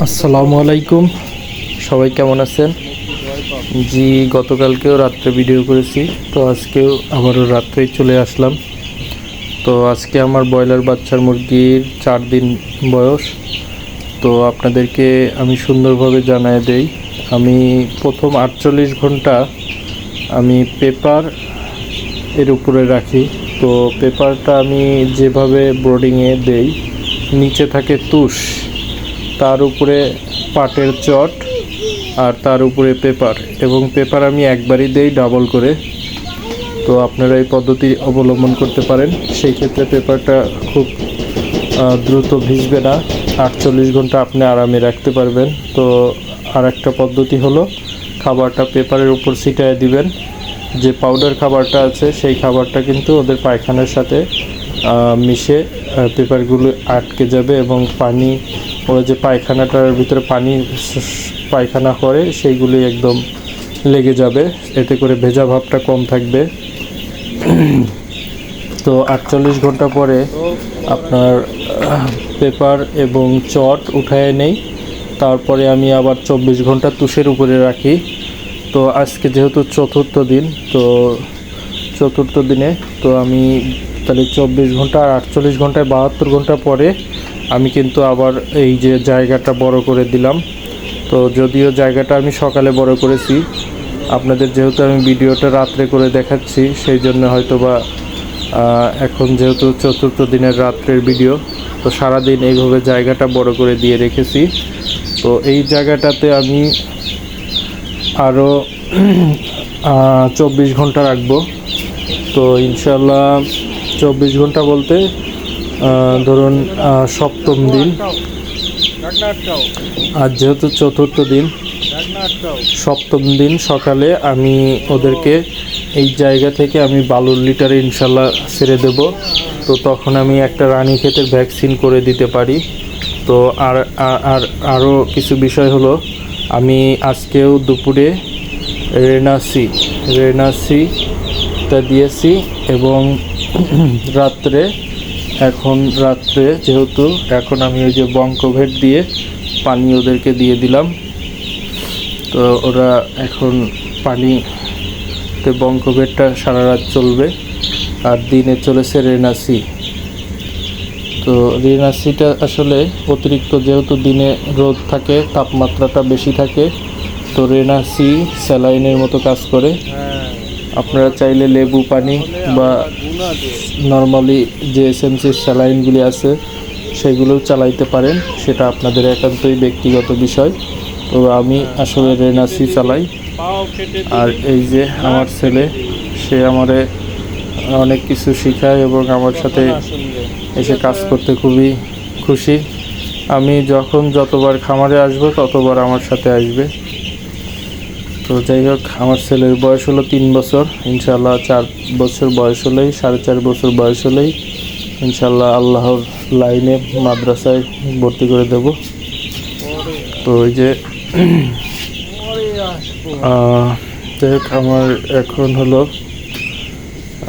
আসসালামু আলাইকুম। সবাই কেমন আছেন? জি, গতকালকেও রাত্রে ভিডিও করেছি, তো আজকেও আবারও রাত্রেই চলে আসলাম। তো আজকে আমার ব্রয়লার বাচ্চার মুরগির চার দিন বয়স। তো আপনাদেরকে আমি সুন্দরভাবে জানায় দেই, আমি প্রথম আটচল্লিশ ঘণ্টা আমি পেপার এর উপরে রাখি। তো পেপারটা আমি যেভাবে ব্রোডিংয়ে দেই, নিচে থাকে তুষ। তার উপরে পাটের চট আর তার উপরে পেপার এবং পেপার আমি একবারই দেই ডাবল করে। তো আপনারা এই পদ্ধতি অবলম্বন করতে পারেন। সেই ক্ষেত্রে পেপারটা খুব দ্রুত ভিজবে না। আটচল্লিশ ঘণ্টা আপনি আরামে রাখতে পারবেন। তো আর একটা পদ্ধতি হলো, খাবারটা পেপারের উপর ছিটায় দিবেন। যে পাউডার খাবারটা আছে, সেই খাবারটা কিন্তু ওদের পায়খানার সাথে মিশে পেপারগুলো আটকে যাবে এবং পানি ওরা যে পায়খানাটার ভিতরে পানি পায়খানা করে, সেইগুলি একদম লেগে যাবে। এতে করে ভেজা ভাবটা কম থাকবে। তো আটচল্লিশ ঘণ্টা পরে আপনার পেপার এবং চট উঠায় নেই। তারপরে আমি আবার চব্বিশ ঘণ্টা তুষের উপরে রাখি। তো আজকে যেহেতু চতুর্থ দিন, তো চতুর্থ দিনে, তো আমি তাহলে চব্বিশ ঘণ্টা আর আটচল্লিশ ঘন্টায় বাহাত্তর ঘণ্টা পরে আমি কিন্তু আবার এই যে জায়গাটা বড় করে দিলাম। তো যদিও জায়গাটা আমি সকালে বড় করেছি, আপনাদের যেহেতু আমি ভিডিওটা রাত্রে করে দেখাচ্ছি, সেই জন্য হয়তো বা এখন যেহেতু চতুর্থ দিনের রাত্রের ভিডিও, তো সারাদিন এইভাবে জায়গাটা বড় করে দিয়ে রেখেছি। তো এই জায়গাটাতে আমি আরও চব্বিশ ঘণ্টা রাখব। তো ইনশাল্লাহ চব্বিশ ঘণ্টা বলতে ধরুন সপ্তম দিন। আর যেহেতু চতুর্থ দিন, সপ্তম দিন সকালে আমি ওদেরকে এই জায়গা থেকে আমি বালুর লিটারে ইনশাল্লাহ ছেড়ে দেব। তো তখন আমি একটা রানী ক্ষেতের ভ্যাকসিন করে দিতে পারি। তো আর, আর- আর আরও কিছু বিষয় হলো, আমি আজকেও দুপুরে রেনাসি, রেনাসিটা দিয়েছি এবং রাত্রে এখন রাত্রে যেহেতু, এখন আমি ওই যে বঙ্কভেট দিয়ে পানি ওদেরকে দিয়ে দিলাম। তো ওরা এখন পানিতে বঙ্কভেটটা সারা রাত চলবে। আর দিনে চলেছে রেনাসি। তো রেনাসিটা আসলে অতিরিক্ত যেহেতু দিনে রোদ থাকে, তাপমাত্রাটা বেশি থাকে, তো রেনাসি স্যালাইনের মতো কাজ করে। আপনারা চাইলে লেবু, পানি বা নর্মালি যে এসএমসির স্যালাইনগুলি আছে, সেগুলোও চালাইতে পারেন। সেটা আপনাদের একান্তই ব্যক্তিগত বিষয়। তো আমি আসলে রেনাসি চালাই। আর এই যে আমার ছেলে, সে আমারে অনেক কিছু শেখায় এবং আমার সাথে এসে কাজ করতে খুবই খুশি। আমি যখন যতবার খামারে আসব, ততবার আমার সাথে আসবে। তো যাই হোক আমার ছেলের বয়স হলো তিন বছর। ইনশাল্লাহ চার বছর বয়স হলেই সাড়ে চার বছর বয়স হলেই ইনশাল্লাহ আল্লাহর লাইনে মাদ্রাসায় ভর্তি করে দেব। তো ওই যে যাই হোক আমার এখন হলো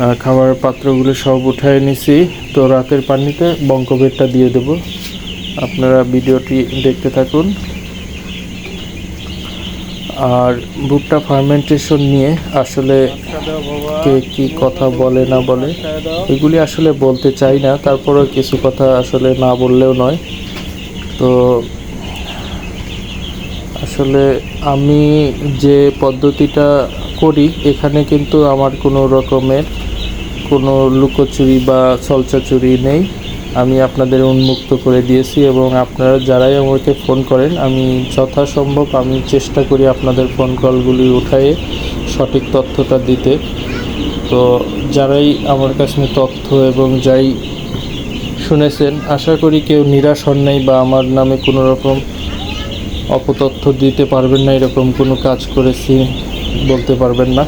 আহ, খাবারের পাত্রগুলো সব উঠায় নিছি। তো রাতের পানিতে বঙ্কবেটটা দিয়ে দেব। আপনারা ভিডিওটি দেখতে থাকুন। আর ভুট্টা ফার্মেন্টেশন নিয়ে আসলে কে কি কথা বলে, না বলে, এগুলি আসলে বলতে চাই না। তারপরেও কিছু কথা আসলে না বললেও নয়। তো আসলে আমি যে পদ্ধতিটা করি, এখানে কিন্তু আমার কোনো রকমের কোনো লুকোচুরি বা ছলচাচুরি নেই। আমি আপনাদের উন্মুক্ত করে দিয়েছি এবং আপনারা যারাই আমাকে ফোন করেন, আমি যথাসম্ভব আমি চেষ্টা করি আপনাদের ফোন কলগুলি উঠায়ে সঠিক তথ্যটা দিতে। তো যারাই আমার কাছে তথ্য এবং যাই শুনেছেন, আশা করি কেউ নিরাশ হন নাই বা আমার নামে কোনো রকম অপতথ্য দিতে পারবেন না, এরকম কোনো কাজ করেছি বলতে পারবেন না।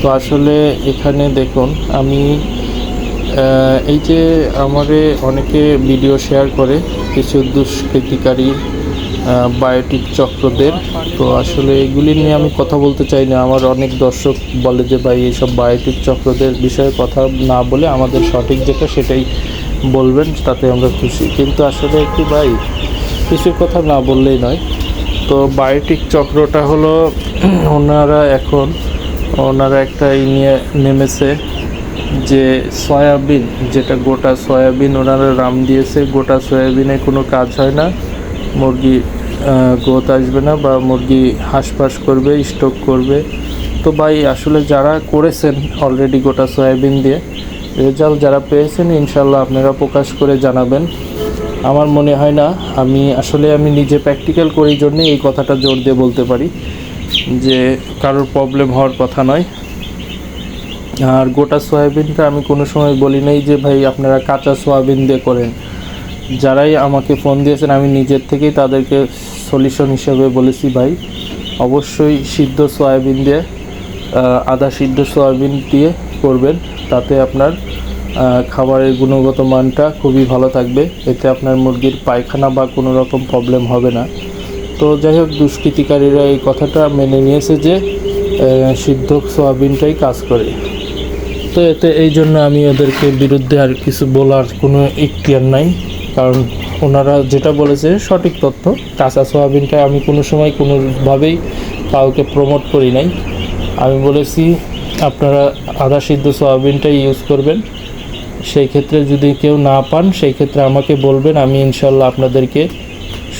তো আসলে এখানে দেখুন, আমি এই যে আমারে অনেকে ভিডিও শেয়ার করে কিছু দুষ্কৃতিকারী বায়োটিক চক্রদের, তো আসলে এগুলি নিয়ে আমি কথা বলতে চাই না। আমার অনেক দর্শক বলে যে, ভাই, এইসব বায়োটিক চক্রদের বিষয়ে কথা না বলে আমাদের সঠিক যেটা সেটাই বলবেন, তাতে আমরা খুশি। কিন্তু আসলে কি ভাই, কিছু কথা না বললেই নয়। তো বায়োটিক চক্রটা হলো ওনারা এখন, ওনারা একটা ই নিয়ে নেমেছে। যে সয়াবিন, যেটা গোটা সয়াবিন ওনারা রাম দিয়েছে, গোটা সয়াবিনে কোনো কাজ হয় না। মুরগি গ্রোথ আসবে না বা মুরগি হাঁসফাঁস করবে স্টক করবে। তো ভাই, আসলে যারা করেছেন অলরেডি গোটা সয়াবিন দিয়ে, রেজাল্ট যারা পেয়েছেন ইনশাল্লাহ আপনারা প্রকাশ করে জানাবেন। আমার মনে হয় না, আমি, আসলে আমি নিজে প্র্যাকটিক্যাল করি জন্যে এই কথাটা জোর দিয়ে বলতে পারি, যে কারোর প্রবলেম হওয়ার কথা নয়। আর গোটা সয়াবিনটা আমি কোনো সময় বলি নাই যে, ভাই, আপনারা কাঁচা সয়াবিন দিয়ে করেন। যারাই আমাকে ফোন দিয়েছেন, আমি নিজের থেকেই তাদেরকে সলিউশন হিসেবে বলেছি, ভাই, অবশ্যই সিদ্ধ সয়াবিন দিয়ে আদা সিদ্ধ সয়াবিন দিয়ে করবেন। তাতে আপনার খাবারের গুণগত মানটা খুবই ভালো থাকবে। এতে আপনার মুরগির পায়খানা বা কোনো রকম প্রবলেম হবে না। তো যাই হোক, দুষ্কৃতিকারীরা এই কথাটা মেনে নিয়েছে যে সিদ্ধ সয়াবিনটাই কাজ করে। তো এতে এই জন্য আমি ওদেরকে বিরুদ্ধে আর কিছু বলার কোনো ইখতিয়ার নাই। কারণ ওনারা যেটা বলেছে সঠিক তথ্য। কাঁচা সোয়াবিনটা আমি কোনো সময় কোনোভাবেই কাউকে প্রমোট করি নাই। আমি বলেছি, আপনারা আদা সিদ্ধ সোয়াবিনটাই ইউজ করবেন। সেই ক্ষেত্রে যদি কেউ না পান, সেই ক্ষেত্রে আমাকে বলবেন। আমি ইনশাল্লাহ আপনাদেরকে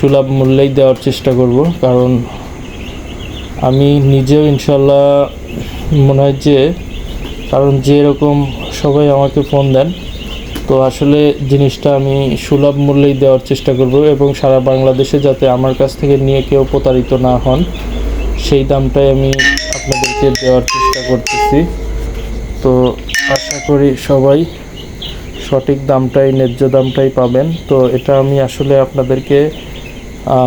সুলভ মূল্যেই দেওয়ার চেষ্টা করব। কারণ আমি নিজেও ইনশাল্লাহ মনে হয় যে কারণ যেরকম সবাই আমাকে ফোন দেন, তো আসলে জিনিসটা আমি সুলভ মূল্যেই দেওয়ার চেষ্টা করব এবং সারা বাংলাদেশে যাতে আমার কাছ থেকে নিয়ে কেউ প্রতারিত না হন, সেই দামটাই আমি আপনাদেরকে দেওয়ার চেষ্টা করতেছি। তো আশা করি সবাই সঠিক দামটাই, ন্যায্য দামটাই পাবেন। তো এটা আমি আসলে আপনাদেরকে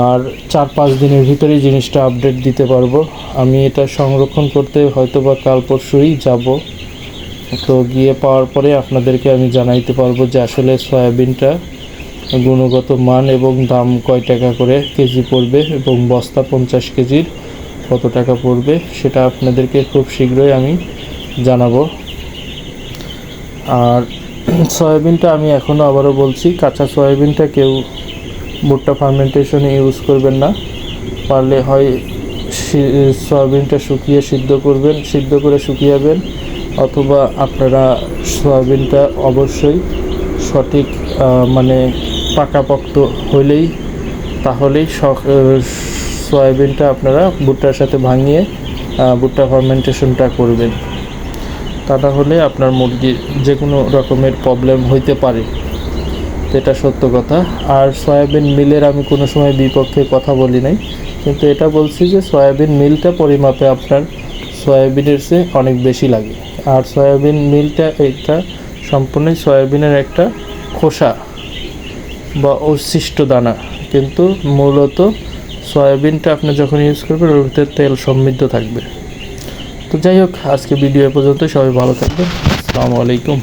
আর চার পাঁচ দিনের ভিতরেই জিনিসটা আপডেট দিতে পারব। আমি এটা সংরক্ষণ করতে হয়তো বা কাল পরশুই যাব। তো গিয়ে পাওয়ার পরে আপনাদেরকে আমি জানাইতে পারব যে আসলে সয়াবিনটা গুণগত মান এবং দাম কয় টাকা করে কেজি পড়বে এবং বস্তা পঞ্চাশ কেজির কত টাকা পড়বে সেটা আপনাদেরকে খুব শীঘ্রই আমি জানাব। আর সয়াবিনটা আমি এখনও আবারও বলছি, কাঁচা সয়াবিনটা কেউ ভুট্টা ফার্মেন্টেশনে ইউজ করবেন না। পারলে হয় সয়াবিনটা শুকিয়ে সিদ্ধ করবেন, সিদ্ধ করে শুকিয়াবেন অথবা আপনারা সয়াবিনটা অবশ্যই সঠিক মানে পাকাপোক্ত হলেই, তাহলেই সয়াবিনটা আপনারা ভুট্টার সাথে ভাঙিয়ে ভুট্টা ফার্মেন্টেশনটা করবেন। তা না হলে আপনার মুরগির যে কোনো রকমের প্রবলেম হইতে পারে। এটা সত্য কথা। আর সয়াবিন মিলের আমি কোনো সময় বিপক্ষে কথা বলি নাই, কিন্তু এটা বলছি যে, সয়াবিন মিলটা পরিমাপে আপনার সয়াবিনের চেয়ে অনেক বেশি লাগে। আর সয়াবিন মিলটা এটা সম্পূর্ণ সয়াবিনের একটা খোসা বা অবশিষ্ট দানা। কিন্তু মূলত সয়াবিনটা আপনি যখন ইউজ করবেন, ওর ভিতরে তেল সমৃদ্ধ থাকবে। তো যাই হোক, আজকে ভিডিও পর্যন্ত সবাই ভালো থাকবেন। আসসালামু আলাইকুম।